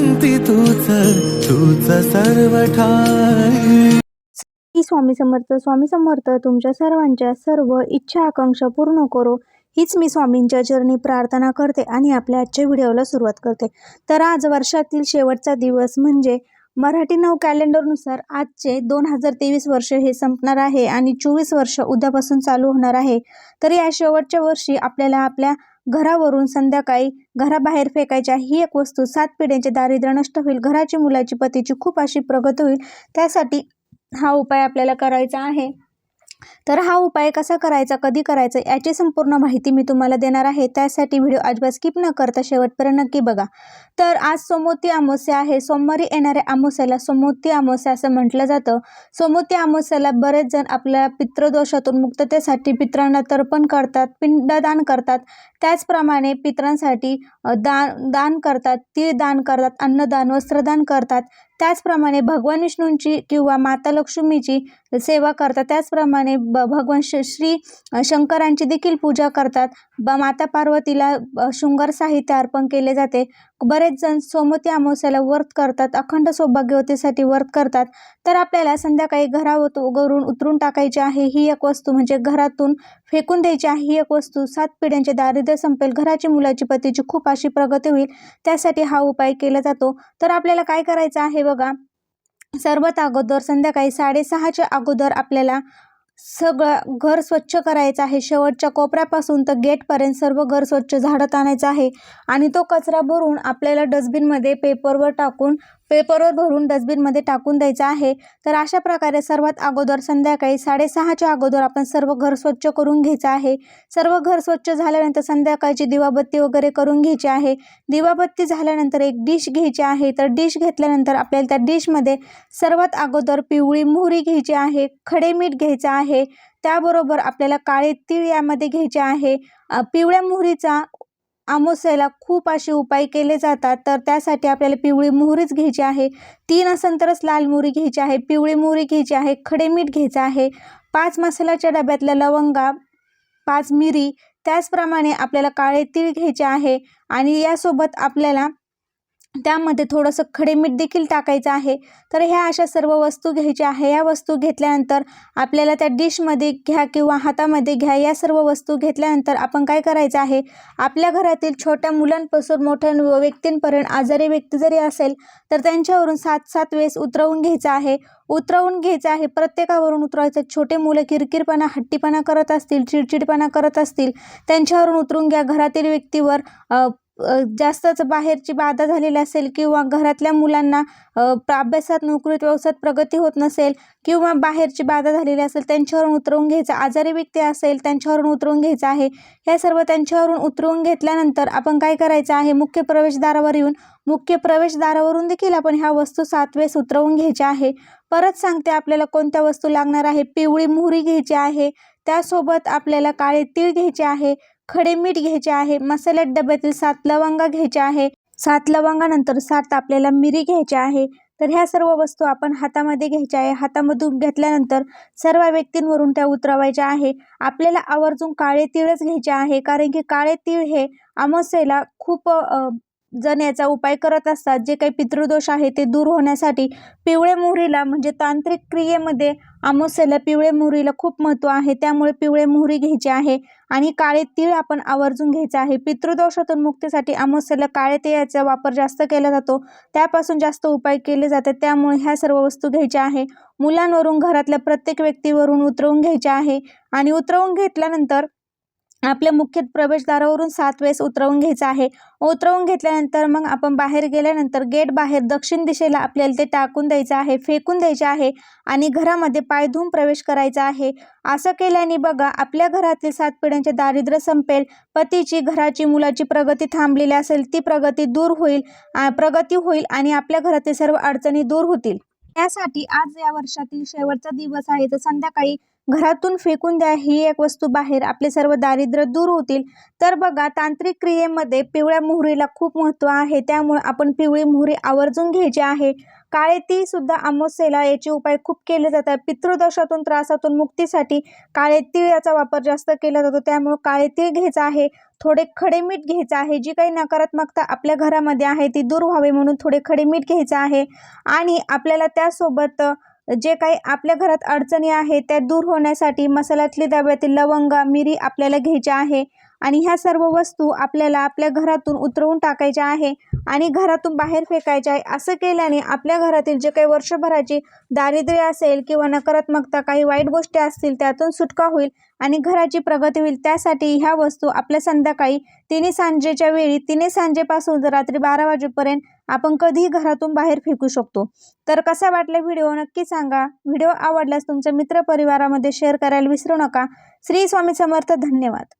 शांती तूच तूच सर्व ठाई स्वामी समर्थ स्वामी समर्थ तुमच्या सर्वांच्या सर्व इच्छा आकांक्षा पूर्ण करो. हीच मी स्वामींच्या चरणी प्रार्थना करते आणि आपल्या आजच्या व्हिडिओला सुरुवात करते. तर आज वर्षातील शेवटचा दिवस म्हणजे मराठी नऊ कॅलेंडरनुसार आजचे दोन हजार तेवीस वर्ष हे संपणार आहे आणि चोवीस वर्ष उद्यापासून चालू होणार आहे. तर या शेवटच्या वर्षी आपल्याला आपल्या घरावरून संध्याकाळी घराबाहेर फेकायच्या ही एक वस्तू सात पिढ्यांचे दारिद्र्य नष्ट होईल. घराची मुलाची पतीची खूप अशी प्रगत होईल. त्यासाठी हा उपाय आपल्याला करायचा आहे. तर हा उपाय कसा करायचा कधी करायचा याची संपूर्ण माहिती मी तुम्हाला देणार आहे. त्यासाठी व्हिडिओ अजिबात स्किप न करता शेवटपर्यंत नक्की बघा. तर आज सोमोती अमावस्या आहे. सोमवारी येणाऱ्या अमावस्याला सोमोती अमावस्या असं म्हटलं जातं. सोमोती अमावस्याला बरेच जण आपल्या पितृदोषातून मुक्ततेसाठी पित्रांना तर्पण करतात पिंडदान करतात. त्याचप्रमाणे पित्रांसाठी दान दान करतात तीळ दान करतात अन्नदान वस्त्रदान करतात. त्याचप्रमाणे भगवान विष्णूंची किंवा माता लक्ष्मीची सेवा करतात. त्याचप्रमाणे ब भगवान श श्री शंकरांची देखील पूजा करतात. ब माता पार्वतीला शृंगार साहित्य अर्पण केले जाते. बरेच जण सोमती अमावस्याला व्रत करतात. अखंड सौभाग्यवतीसाठी व्रत करतात. तर आपल्याला संध्याकाळी घरावत घरून उतरून टाकायची आहे ही एक वस्तू म्हणजे घरातून फेकून द्यायची आहे ही एक वस्तू. सात पिढ्यांचे दारिद्र्य संपेल. घराची मुलाची पतीची खूप अशी प्रगती होईल. त्यासाठी हा उपाय केला जातो. तर आपल्याला काय करायचं आहे बघा? सर्वात अगोदर संध्याकाळी साडेसहाच्या अगोदर आपल्याला सगळं घर स्वच्छ करायचं आहे. शेवटच्या कोपऱ्यापासून तर गेटपर्यंत सर्व घर स्वच्छ झाडत आणायचं आहे. आणि तो कचरा भरून आपल्याला डस्टबिनमध्ये पेपरवर टाकून पेपरवर भरून डस्टबिनमध्ये टाकून द्यायचं आहे. तर अशा प्रकारे सर्वात अगोदर संध्याकाळी साडेसहाच्या अगोदर आपण सर्व घर स्वच्छ करून घ्यायचं आहे. सर्व घर स्वच्छ झाल्यानंतर संध्याकाळची दिवाबत्ती वगैरे करून घ्यायची आहे. दिवाबत्ती झाल्यानंतर एक डिश घ्यायची आहे. तर डिश घेतल्यानंतर आपल्याला त्या डिशमध्ये सर्वात अगोदर पिवळी मोहरी घ्यायची आहे खडे मीठ घ्यायचं आहे. त्याबरोबर आपल्याला काळे तीळ यामध्ये घ्यायचे आहे. पिवळ्या मोहरीचा आमोस्याला खूप असे उपाय केले जातात. तर त्यासाठी आपल्याला पिवळी मोहरीच घ्यायची आहे. तीन असेल तरच लाल मोहरी घ्यायची आहे. पिवळी मोहरी घ्यायची आहे. खडे मीठ घ्यायचं आहे. पाच मसाल्याच्या डब्यातल्या लवंगा पाच मिरी त्याचप्रमाणे आपल्याला काळे तीळ घ्यायचे आहे. आणि यासोबत आपल्याला त्यामध्ये थोडंसं खडे मीठ देखील टाकायचं आहे. तर ह्या अशा सर्व वस्तू घ्यायच्या आहे. या वस्तू घेतल्यानंतर आपल्याला त्या डिशमध्ये घ्या किंवा हातामध्ये घ्या. या सर्व वस्तू घेतल्यानंतर आपण काय करायचं आहे? आपल्या घरातील छोट्या मुलांपासून मोठ्या व्यक्तींपर्यंत आजारी व्यक्ती जरी असेल तर त्यांच्यावरून सात सात वेळेस उतरवून घ्यायचं आहे. उतरवून घ्यायचं आहे. प्रत्येकावरून उतरवायचं. छोटे मुलं किरकिरपणा हट्टीपणा करत असतील चिडचिडपणा करत असतील त्यांच्यावरून उतरून घ्या. घरातील व्यक्तीवर जास्तच बाहेरची बाधा झालेली असेल किंवा घरातल्या मुलांना अभ्यासात नोकरीत व्यवसायात प्रगती होत नसेल किंवा बाहेरची बाधा झालेली असेल त्यांच्यावरून उतरवून घ्यायचं. आजारी व्यक्ती असेल त्यांच्यावरून उतरवून घ्यायचं आहे. हे सर्व त्यांच्यावरून उतरवून घेतल्यानंतर आपण काय करायचं आहे? मुख्य प्रवेशद्वारावर येऊन मुख्य प्रवेशद्वारावरून देखील आपण ह्या वस्तू सात वेळेस उतरवून घ्यायच्या आहे. परत सांगते आपल्याला कोणत्या वस्तू लागणार आहे. पिवळी मोहरी घ्यायची आहे. त्यासोबत आपल्याला काळे तीळ घ्यायचे आहे. खडे मीठ घ्यायचे आहे मसाल्यात डब्यातील सात लवंगा घ्यायच्या आहे. सात लवंगानंतर सात आपल्याला मिरी घ्यायची आहे. तर ह्या सर्व वस्तू आपण हातामध्ये घ्यायच्या आहे. हातामधून घेतल्यानंतर सर्व व्यक्तींवरून त्या उतरवायच्या आहे. आपल्याला आवर्जून काळे तीळच घ्यायचे आहे कारण की काळे तीळ हे अमावस्येला खूप जण याचा उपाय करत असतात. जे काही पितृदोष आहे ते दूर होण्यासाठी पिवळे मोहरीला म्हणजे तांत्रिक क्रियेमध्ये अमावस्येला पिवळे मोहरीला खूप महत्त्व आहे. त्यामुळे पिवळे मोहरी घ्यायची आहे आणि काळे तीळ आपण आवर्जून घ्यायचं आहे. पितृदोषातून मुक्तीसाठी अमावस्येला काळे तिळाचा वापर जास्त केला जातो. त्यापासून जास्त उपाय केले जातात. त्यामुळे ह्या सर्व वस्तू घ्यायच्या आहे. मुलांवरून घरातल्या प्रत्येक व्यक्तीवरून उतरवून घ्यायच्या आहे. आणि उतरवून घेतल्यानंतर आपल्या मुख्य प्रवेशद्वारावरून सात वेळेस उतरवून घ्यायचं आहे. उतरवून घेतल्यानंतर मग आपण बाहेर गेल्यानंतर गेट बाहेर दक्षिण दिशेला आपल्याला ते टाकून द्यायचं आहे फेकून द्यायचे आहे आणि घरामध्ये पाय धुवून प्रवेश करायचा आहे. असं केल्याने बघा आपल्या घरातील सात पिढ्यांचे दारिद्र्य संपेल पतीची घराची मुलाची प्रगती थांबलेली असेल ती प्रगती दूर होईल प्रगती होईल आणि आपल्या घरातील सर्व अडचणी दूर होतील. त्यासाठी आज या वर्षातील शेवटचा दिवस आहे. तर संध्याकाळी घरातून फेकून द्या ही एक वस्तू बाहेर आपले सर्व दारिद्र्य दूर होतील. तर बघा तांत्रिक क्रियेमध्ये पिवळ्या मोहरीला खूप महत्त्व आहे. त्यामुळे आपण पिवळी मोहरी आवर्जून घ्यायची आहे. काळे ती सुद्धा अमावस्येला याचे उपाय खूप केले जातात. पितृदोषातून त्रासातून मुक्तीसाठी काळे तीळ याचा वापर जास्त केला जातो. त्यामुळे काळे तीळ घ्यायचा आहे. थोडे खडे मीठ घ्यायचं आहे. जी काही नकारात्मकता आपल्या घरामध्ये आहे ती दूर व्हावी म्हणून थोडे खडे मीठ घ्यायचं आहे. आणि आपल्याला त्यासोबत जे काही आपल्या घरात अडचणी आहेत त्या दूर होण्यासाठी मसाल्यातली डब्यातील लवंग मिरी आपल्याला घ्यायच्या आहे आणि ह्या सर्व वस्तू आपल्याला आपल्या घरातून उतरवून टाकायच्या आहे आणि घरातून बाहेर फेकायच्या आहे. असं केल्याने आपल्या घरातील जे काही वर्षभराची दारिद्र्य असेल किंवा नकारात्मकता काही वाईट गोष्टी असतील त्यातून सुटका होईल आणि घराची प्रगती होईल. त्यासाठी ह्या वस्तू आपल्या संध्याकाळी तिन्ही सांजेच्या वेळी तिन्ही सांजेपासून रात्री बारा वाजेपर्यंत आपण कधीही घरातून बाहेर फेकू शकतो. तर कसा वाटला व्हिडिओ नक्की सांगा. व्हिडिओ आवडल्यास तुमच्या मित्रपरिवारामध्ये शेअर करायला विसरू नका. श्री स्वामी समर्थ धन्यवाद.